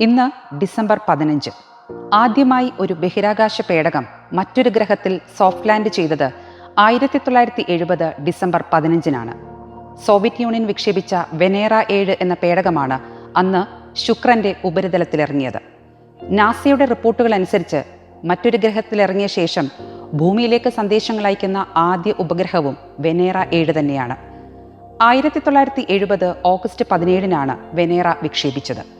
ഇന്ന് ഡിസംബർ പതിനഞ്ച്. ആദ്യമായി ഒരു ബഹിരാകാശ പേടകം മറ്റൊരു ഗ്രഹത്തിൽ സോഫ്റ്റ് ലാൻഡ് ചെയ്തത് ആയിരത്തി തൊള്ളായിരത്തി എഴുപത് ഡിസംബർ പതിനഞ്ചിനാണ്. സോവിയറ്റ് യൂണിയൻ വിക്ഷേപിച്ച വെനേറ ഏഴ് എന്ന പേടകമാണ് അന്ന് ശുക്രന്റെ ഉപരിതലത്തിലിറങ്ങിയത്. നാസയുടെ റിപ്പോർട്ടുകൾ അനുസരിച്ച് മറ്റൊരു ഗ്രഹത്തിലിറങ്ങിയ ശേഷം ഭൂമിയിലേക്ക് സന്ദേശങ്ങൾ അയക്കുന്ന ആദ്യ ഉപഗ്രഹവും വെനേറ ഏഴ് തന്നെയാണ്. ആയിരത്തി തൊള്ളായിരത്തി എഴുപത് ഓഗസ്റ്റ് പതിനേഴിനാണ് വെനേറ വിക്ഷേപിച്ചത്.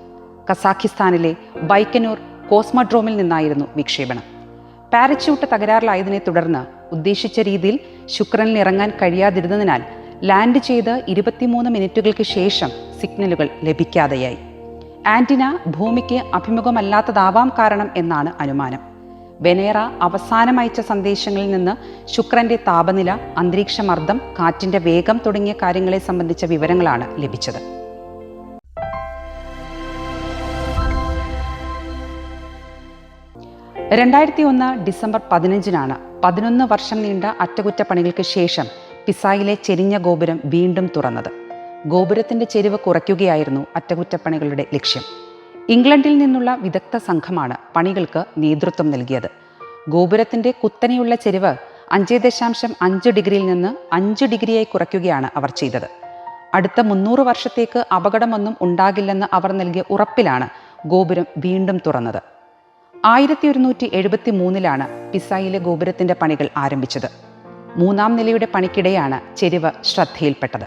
കസാഖിസ്ഥാനിലെ ബൈക്കനൂർ കോസ്മഡ്രോമിൽ നിന്നായിരുന്നു വിക്ഷേപണം. പാരച്യൂട്ട് തകരാറിലായതിനെ തുടർന്ന് ഉദ്ദേശിച്ച രീതിയിൽ ശുക്രനിൽ ഇറങ്ങാൻ കഴിയാതിരുന്നതിനാൽ ലാൻഡ് ചെയ്ത് ഇരുപത്തിമൂന്ന് മിനിറ്റുകൾക്ക് ശേഷം സിഗ്നലുകൾ ലഭിക്കാതെയായി. ആന്റിന ഭൂമിക്ക് അഭിമുഖമല്ലാത്തതാവാം കാരണം എന്നാണ് അനുമാനം. വെനേറ അവസാനം അയച്ച സന്ദേശങ്ങളിൽ നിന്ന് ശുക്രന്റെ താപനില അന്തരീക്ഷമർദ്ദം കാറ്റിന്റെ വേഗം തുടങ്ങിയ കാര്യങ്ങളെ സംബന്ധിച്ച വിവരങ്ങളാണ് ലഭിച്ചത്. രണ്ടായിരത്തി ഒന്ന് ഡിസംബർ പതിനഞ്ചിനാണ് പതിനൊന്ന് വർഷം നീണ്ട അറ്റകുറ്റപ്പണികൾക്ക് ശേഷം പിസായിലെ ചെരിഞ്ഞ ഗോപുരം വീണ്ടും തുറന്നത്. ഗോപുരത്തിന്റെ ചെരിവ് കുറയ്ക്കുകയായിരുന്നു അറ്റകുറ്റപ്പണികളുടെ ലക്ഷ്യം. ഇംഗ്ലണ്ടിൽ നിന്നുള്ള വിദഗ്ധ സംഘമാണ് പണികൾക്ക് നേതൃത്വം നൽകിയത്. ഗോപുരത്തിന്റെ കുത്തനെയുള്ള ചെരിവ് അഞ്ച് ദശാംശം അഞ്ച് ഡിഗ്രിയിൽ നിന്ന് അഞ്ച് ഡിഗ്രിയായി കുറയ്ക്കുകയാണ് അവർ ചെയ്തത്. അടുത്ത മുന്നൂറ് വർഷത്തേക്ക് അപകടമൊന്നും ഉണ്ടാകില്ലെന്ന് അവർ നൽകിയ ഉറപ്പിലാണ് ഗോപുരം വീണ്ടും തുറന്നത്. ആയിരത്തി ഒരുന്നൂറ്റി എഴുപത്തി മൂന്നിലാണ് പിസായിലെ ഗോപുരത്തിന്റെ പണികൾ ആരംഭിച്ചത്. മൂന്നാം നിലയുടെ പണിക്കിടെയാണ് ചെരിവ് ശ്രദ്ധയിൽപ്പെട്ടത്.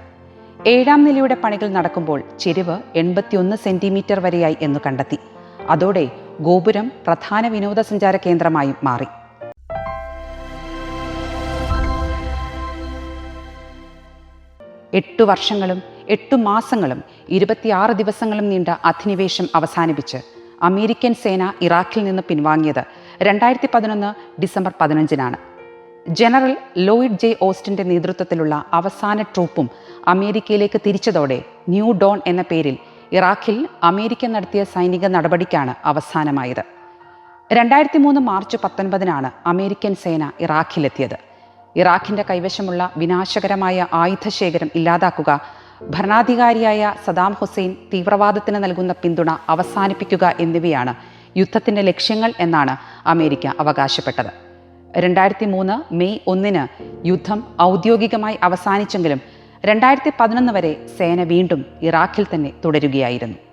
ഏഴാം നിലയുടെ പണികൾ നടക്കുമ്പോൾ ചെരിവ് എൺപത്തിയൊന്ന് സെന്റിമീറ്റർ വരെയായി എന്ന് കണ്ടെത്തി. അതോടെ ഗോപുരം പ്രധാന വിനോദസഞ്ചാര കേന്ദ്രമായും മാറി. എട്ടു വർഷങ്ങളും എട്ടു മാസങ്ങളും ഇരുപത്തിയാറ് ദിവസങ്ങളും നീണ്ട അധിനിവേശം അവസാനിപ്പിച്ച് അമേരിക്കൻ സേന ഇറാഖിൽ നിന്ന് പിൻവാങ്ങിയത് രണ്ടായിരത്തി പതിനൊന്ന് ഡിസംബർ പതിനഞ്ചിനാണ്. ജനറൽ ലോയിഡ് ജെ ഓസ്റ്റിന്റെ നേതൃത്വത്തിലുള്ള അവസാന ട്രൂപ്പും അമേരിക്കയിലേക്ക് തിരിച്ചതോടെ ന്യൂ ഡോൺ എന്ന പേരിൽ ഇറാഖിൽ അമേരിക്ക നടത്തിയ സൈനിക നടപടിക്കാണ് അവസാനമായത്. രണ്ടായിരത്തി മൂന്ന് മാർച്ച് പത്തൊൻപതിനാണ് അമേരിക്കൻ സേന ഇറാഖിലെത്തിയത്. ഇറാഖിന്റെ കൈവശമുള്ള വിനാശകരമായ ആയുധശേഖരം ഇല്ലാതാക്കുക ഭരണാധികാരിയായ സദാം ഹുസൈൻ തീവ്രവാദത്തിന് നൽകുന്ന പിന്തുണ അവസാനിപ്പിക്കുക എന്നിവയാണ് യുദ്ധത്തിന്റെ ലക്ഷ്യങ്ങൾ എന്നാണ് അമേരിക്ക അവകാശപ്പെട്ടത്. രണ്ടായിരത്തി മൂന്ന് മെയ് ഒന്നിന് യുദ്ധം ഔദ്യോഗികമായി അവസാനിച്ചെങ്കിലും രണ്ടായിരത്തി പതിനൊന്ന് വരെ സേന വീണ്ടും ഇറാഖിൽ തന്നെ തുടരുകയായിരുന്നു.